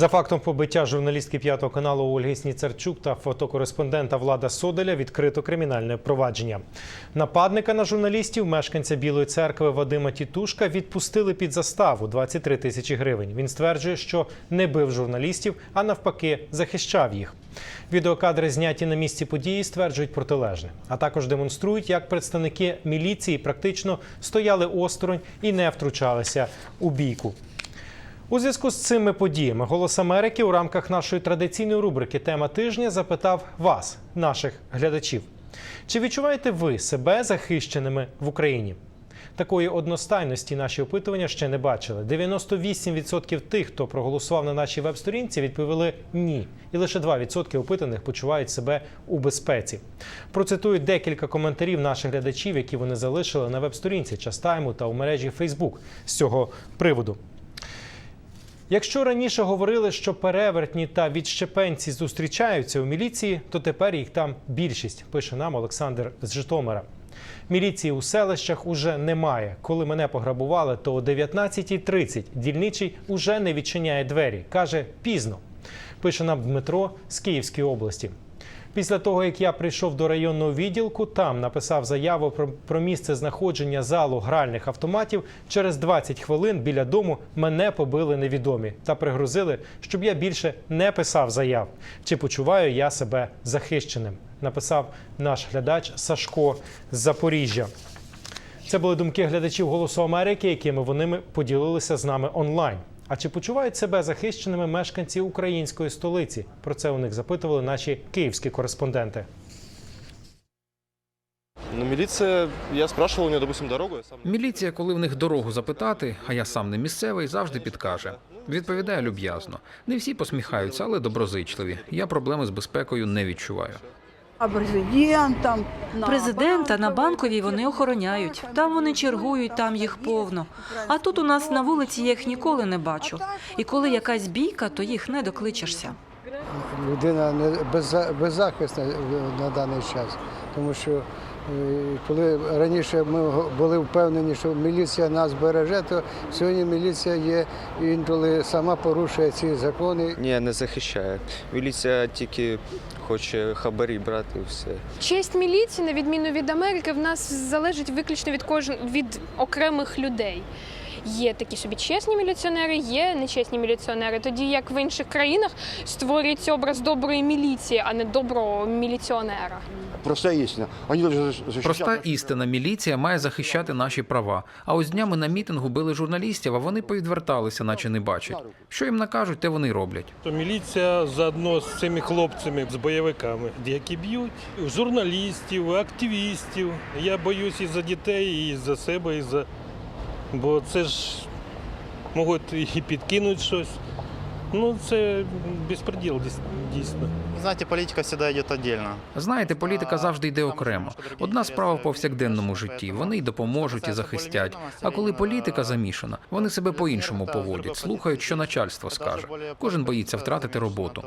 За фактом побиття журналістки п'ятого каналу Ольги Сніцарчук та фотокореспондента Влада Соделя відкрито кримінальне провадження. Нападника на журналістів, мешканця Білої церкви Вадима Тітушка, відпустили під заставу 23 тисячі гривень. Він стверджує, що не бив журналістів, а навпаки захищав їх. Відеокадри, зняті на місці події, стверджують протилежне, а також демонструють, як представники міліції практично стояли осторонь і не втручалися у бійку. У зв'язку з цими подіями Голос Америки у рамках нашої традиційної рубрики Тема тижня запитав вас, наших глядачів. Чи відчуваєте ви себе захищеними в Україні? Такої одностайності наші опитування ще не бачили. 98% тих, хто проголосував на нашій веб-сторінці, відповіли ні. І лише 2% опитаних почувають себе у безпеці. Процитую декілька коментарів наших глядачів, які вони залишили на веб-сторінці Частайму та у мережі Facebook з цього приводу. Якщо раніше говорили, що перевертні та відщепенці зустрічаються у міліції, то тепер їх там більшість, пише нам Олександр з Житомира. Міліції у селищах уже немає. Коли мене пограбували, то о 19.30 дільничий уже не відчиняє двері. Каже, пізно. Пише нам Дмитро з Київської області. Після того, як я прийшов до районного відділку, там написав заяву про, місце знаходження залу гральних автоматів. Через 20 хвилин біля дому мене побили невідомі та пригрозили, щоб я більше не писав заяв. Чи почуваю я себе захищеним? Написав наш глядач Сашко з Запоріжжя. Це були думки глядачів Голосу Америки, якими вони поділилися з нами онлайн. А чи почувають себе захищеними мешканці української столиці? Про це у них запитували наші київські кореспонденти. Ну, милиция, я спрашивал у нее, допустим, дорогу, я сам... Міліція, коли в них дорогу запитати, а я сам не місцевий, завжди підкаже. Відповідає люб'язно. Не всі посміхаються, але доброзичливі. Я проблеми з безпекою не відчуваю. А президентам Президента на банковій вони охороняють. Там вони чергують, там їх повно. А тут у нас на вулиці я їх ніколи не бачу. І коли якась бійка, то їх не докличешся. людина не безза- беззахисна на даний час, тому що коли раніше ми були впевнені, що міліція нас береже, то сьогодні міліція є інколи сама порушує ці закони. Ні, не захищає. Міліція тільки хоче хабарі брати і все. Честь міліції, на відміну від Америки, в нас залежить виключно від кожен від окремих людей. Є такі собі чесні міліціонери, є нечесні міліціонери. Тоді як в інших країнах створюється образ доброї міліції, а не доброго міліціонера. Простая истина. Они должны. Проста істина, міліція має захищати наші права. А ось днями на мітингу били журналістів, а вони повідверталися, наче не бачать. Що їм накажуть, те вони роблять. То міліція заодно з цими хлопцями, з бойовиками, які б'ють журналістів, активістів. Я боюсь і за дітей, і за себе, і за. Бо це ж можуть і підкинуть щось. Ну, це безпреділ дійс- дійсно. Знаєте, політика завжди йде віддільно. Знаєте, політика завжди йде окремо. Одна справа в повсякденному житті. Вони й допоможуть, і захистять. А коли політика замішана, вони себе по-іншому поводять, слухають, що начальство скаже. Кожен боїться втратити роботу.